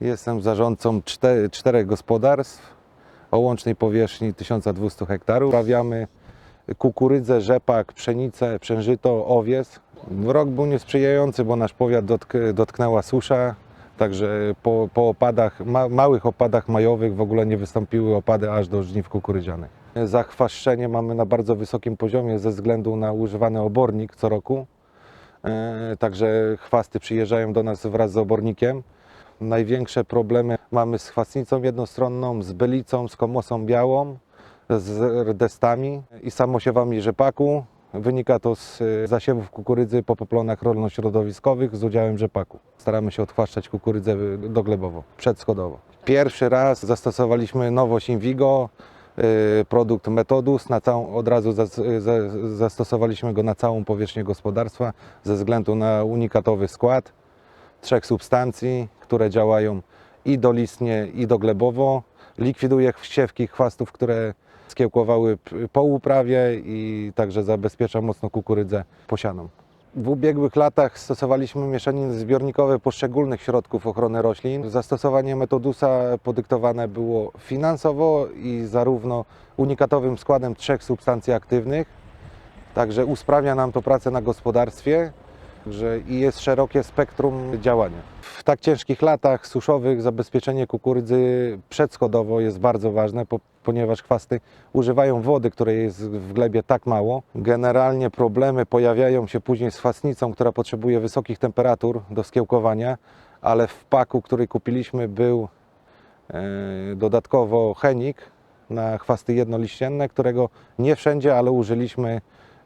Jestem zarządcą czte- czterech gospodarstw o łącznej powierzchni 1200 hektarów. Uprawiamy kukurydzę, rzepak, pszenicę, przężyto, owiec. Rok był niesprzyjający, bo nasz powiat dotk- dotknęła susza, także po, po opadach, ma, małych opadach majowych w ogóle nie wystąpiły opady aż do żniw kukurydzianych. Zachwaszczenie mamy na bardzo wysokim poziomie ze względu na używany obornik co roku. E, Także chwasty przyjeżdżają do nas wraz z obornikiem. Największe problemy mamy z chwastnicą jednostronną, z belicą, z komosą białą, z rdestami i samosiewami rzepaku. Wynika to z e, zasiewów kukurydzy po poplonach rolno-środowiskowych z udziałem rzepaku. Staramy się odchwaszczać kukurydzę doglebowo, przedschodowo. Pierwszy raz zastosowaliśmy nowość Invigo, e, produkt Metodus. Na całą, od razu zas- za- zastosowaliśmy go na całą powierzchnię gospodarstwa ze względu na unikatowy skład trzech substancji, które działają i dolistnie, i doglebowo. Likwiduje ściewki chwastów, które skiełkowały po uprawie i także zabezpiecza mocno kukurydzę posianą. W ubiegłych latach stosowaliśmy mieszaniny zbiornikowe poszczególnych środków ochrony roślin. Zastosowanie metodusa podyktowane było finansowo i zarówno unikatowym składem trzech substancji aktywnych, także usprawnia nam to pracę na gospodarstwie, i jest szerokie spektrum działania. W tak ciężkich latach suszowych zabezpieczenie kukurydzy przedschodowo jest bardzo ważne, po, ponieważ chwasty używają wody, której jest w glebie tak mało. Generalnie problemy pojawiają się później z chwastnicą, która potrzebuje wysokich temperatur do skiełkowania, ale w paku, który kupiliśmy był e, dodatkowo chenik na chwasty jednoliścienne, którego nie wszędzie, ale użyliśmy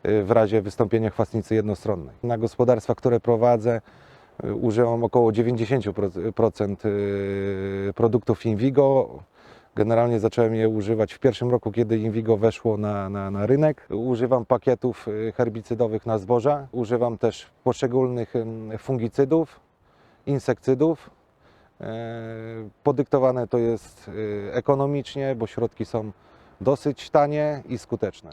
w razie wystąpienia chwastnicy jednostronnej. Na gospodarstwa, które prowadzę, y, użyłam około 90% y, produktów Invigo. Generalnie zacząłem je używać w pierwszym roku, kiedy Invigo weszło na, na, na rynek. Używam pakietów y, herbicydowych na zboża. Używam też poszczególnych fungicydów, insekcydów. Podyktowane to jest y, ekonomicznie, bo środki są dosyć tanie i skuteczne.